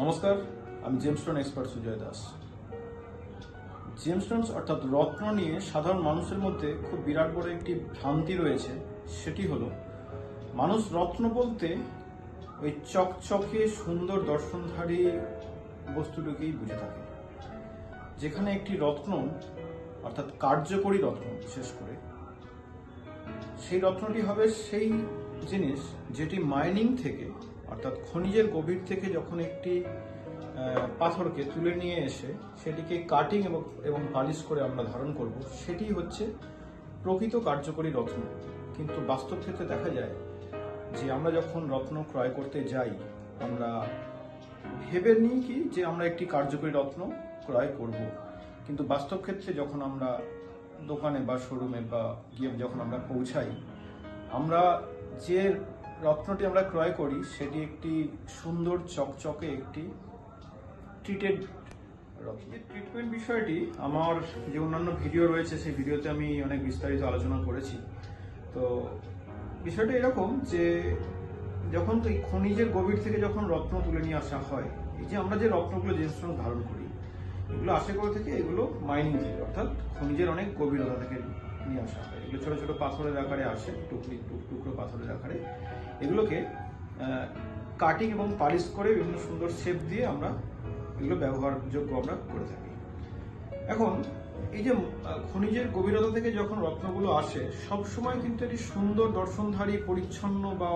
নমস্কার, আমি gemstone expert Sujoy Das. Gemstones অর্থাৎ রত্ন নিয়ে সাধারণ মানুষের মধ্যে খুব বিরাট বড় একটি ভ্রান্তি রয়েছে, সেটি হলো, মানুষ রত্ন বলতে ওই চকচকে সুন্দর দর্শনধারী বস্তুটিকেই বুঝে থাকে, যেখানে একটি রত্ন, অর্থাৎ কার্যকরী রত্ন বিশেষ করে, সেই রত্নটি হবে সেই জিনিস যেটি মাইনিং থেকে অর্থাৎ খনিজের গভীর থেকে যখন একটি পাথরকে তুলে নিয়ে এসে সেটিকে কাটিং এবং এবং পালিশ করে আমরা ধারণ করব, সেটি হচ্ছে প্রকৃত কার্যকরী রত্ন। কিন্তু বাস্তব ক্ষেত্রে দেখা যায় যে আমরা যখন রত্ন ক্রয় করতে যাই, আমরা ভেবে নিই কি যে আমরা একটি কার্যকরী রত্ন ক্রয় করব। কিন্তু বাস্তব ক্ষেত্রে যখন আমরা দোকানে বা শোরুমে বা গিয়ে যখন আমরা পৌঁছাই, আমরা যে রত্নটি আমরা ক্রয় করি, সেটি একটি সুন্দর চকচকে একটি ট্রিটেড রত্ন। ট্রিটমেন্ট বিষয়টি আমার যে অন্যান্য ভিডিও রয়েছে, সেই ভিডিওতে আমি অনেক বিস্তারিত আলোচনা করেছি। তো বিষয়টা এরকম যে, যখন তো এই খনিজের গভীর থেকে যখন রত্ন তুলে নিয়ে আসা হয়, এই যে আমরা যে রত্নগুলো জেমস্টোন ধারণ করি, এগুলো আসে করে থেকে এগুলো মাইনিং থেকে, অর্থাৎ খনিজের অনেক গভীরতা থেকে নিয়ে আসা হয়। এগুলো ছোট ছোট পাথরের আকারে আসে টুকরি টুক- টুকরো পাথরের আকারে। এগুলোকে কাটিং এবং পালিশ করে বিভিন্ন সুন্দর শেপ দিয়ে আমরা এগুলো ব্যবহারযোগ্য আমরা করে থাকি। এখন, এই যে খনিজের গভীরতা থেকে যখন রত্নগুলো আসে সব সময় কিন্তু এটি সুন্দর দর্শনধারী, পরিচ্ছন্ন বা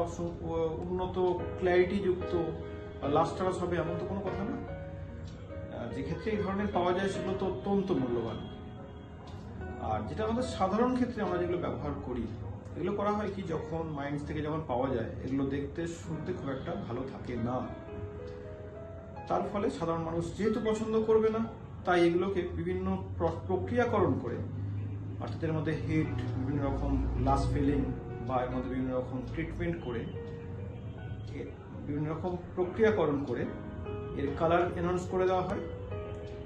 উন্নত ক্ল্যারিটি যুক্ত লাস্টারাস হবে এমন তো কোনো কথা না। যে ক্ষেত্রে এই ধরনের পাওয়া যায় সেগুলো তো অত্যন্ত মূল্যবান। আর যেটা আমাদের সাধারণ ক্ষেত্রে আমরা যেগুলো ব্যবহার করি, এগুলো করা হয় কি যখন মাইন্স থেকে যখন পাওয়া যায়, এগুলো দেখতে, শুনতে খুব একটা ভালো থাকে না। তার ফলে সাধারণ মানুষ যেহেতু পছন্দ করবে না, তাই এগুলোকে বিভিন্ন প্র- প্রক্রিয়াকরণ করে, অর্থাৎ এর মধ্যে হিট বিভিন্ন রকম গ্লাস ফিলিং বা এর মধ্যে বিভিন্ন রকম ট্রিটমেন্ট করে বিভিন্ন রকম প্রক্রিয়াকরণ করে এর কালার এনহান্স করে দেওয়া হয়।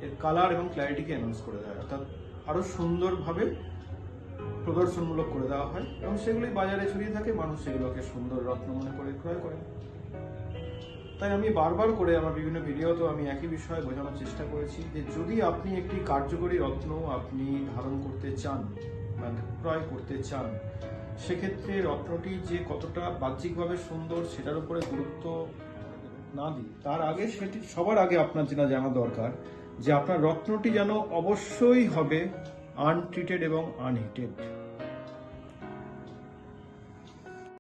এর কালার এবং ক্ল্যারিটিকে এনহান্স করে দেওয়া হয়। অর্থাৎ আরও সুন্দরভাবে প্রদর্শনমূলক করে দেওয়া হয় এবং সেগুলি বাজারে ছড়িয়ে থাকে, মানুষ সেগুলোকে সুন্দর রত্ন মনে করে ক্রয় করে। তাই আমি বারবার করে আমার বিভিন্ন ভিডিওতেও আমি একই বিষয়ে বোঝানোর চেষ্টা করেছি যে যদি আপনি একটি কার্যকরী রত্ন আপনি ধারণ করতে চান বা ক্রয় করতে চান, সেক্ষেত্রে রত্নটি যে কতটা বাহ্যিকভাবে সুন্দর সেটার উপরে গুরুত্ব না দিই। তার আগে সেটি সবার আগে আপনার যেটা জানা দরকার যে আপনার রত্নটি যেন অবশ্যই হবে আনট্রিটেড এবং আনহিটেড।